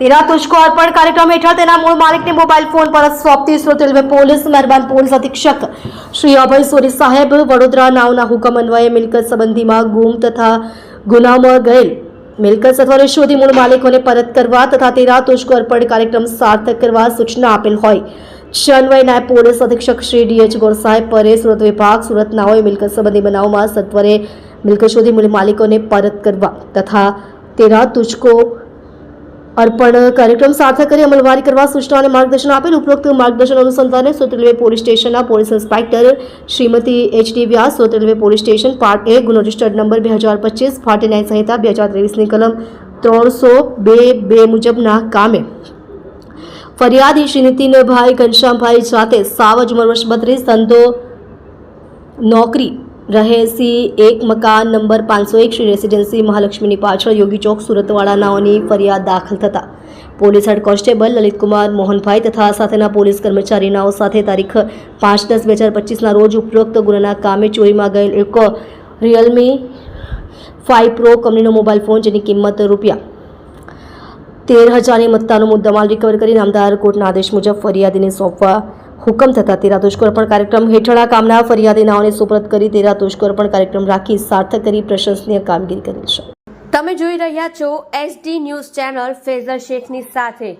તેરા તુજકો અર્પણ કાર્યક્રમ હેઠળ તેના મૂળ માલિકને મોબાઈલ ફોન પર સોંપતી સુરત રેલવે પોલીસ, મહેરબાન પોલીસ અધિક્ષક શ્રી અભય સોરી સાહેબ, વડોદરા નાવના હુકમ અન્વયે મિલકત સંબંધીમાં ગુમ તથા ગુનામાં ગયેલ. મિલકત સત્વરે શોધી મૂળ માલિકોને પરત કરવા તથા તેરા તુજકો અર્પણ કાર્યક્રમ સાર્થક કરવા સૂચના આપેલ હોય. જે અન્વયે નાયબ પોલીસ અધિક્ષક શ્રી ડીએચ ગોરસાહેબ પરે સુરત વિભાગ સુરત નાઓએ મિલકત સંબંધી બનાવમાં સત્વરે મિલકત શોધી મૂળ માલિકોને પરત કરવા તથા તેરા તુજકો અર્પણ કાર્યક્રમ સાર્થક કરી અમલવારી કરવા સૂચના અને માર્ગદર્શન આપેલ ઉપરોક્ત માર્ગદર્શન અનુસંધાને સુરત પોલીસ સ્ટેશનના police inspector Shrimati H D Vyas Surat police station part A, ગુનો રજિસ્ટર્ડ નંબર બે હજાર પચીસ ફાટી નાઇન સંહિતા બે હજાર ત્રેવીસની કલમ ત્રણસો બે બે મુજબના કામે. ફરિયાદી શ્રી નીતિનભાઈ ઘનશ્યામભાઈ જાતે સાવજ ઉંમર વર્ષ બત્રીસ, ધંધો, નોકરી રહે સી એક મકાન નંબર પાંચસો એક શ્રી રેસિડેન્સી મહાલક્ષ્મીની પાછળ યોગી ચોક સુરતવાળા નાઓની ફરિયાદ દાખલ થતા. Police head constable Lalitkumar Mohanbhai તથા સાથેના પોલીસ કર્મચારીનાઓ સાથે તારીખ પાંચ દસ બે હજાર પચીસના રોજ ઉપરોક્ત ગુનાના કામે ચોરીમાં ગયેલ એક રિયલમી ફાઇવ પ્રો કંપનીનો મોબાઈલ ફોન જેની કિંમત રૂપિયા તેર હજારની મત્તાનો મુદ્દામાલ રિકવર કરી નામદાર કોર્ટના આદેશ મુજબ ફરિયાદીને સોંપવા હુકમ થતાં તેરા દુષ્કર્પણ કાર્યક્રમ હેઠળ આ કામના ફરિયાદીનાઓને સુપરત કરી તેરા દુષ્કર્પણ કાર્યક્રમ રાખી સાર્થક કરી પ્રશંસનીય કામગીરી કરી છે. તમે જોઈ રહ્યા છો એસડી ન્યૂઝ ચેનલ ફેઝર શેખની સાથે.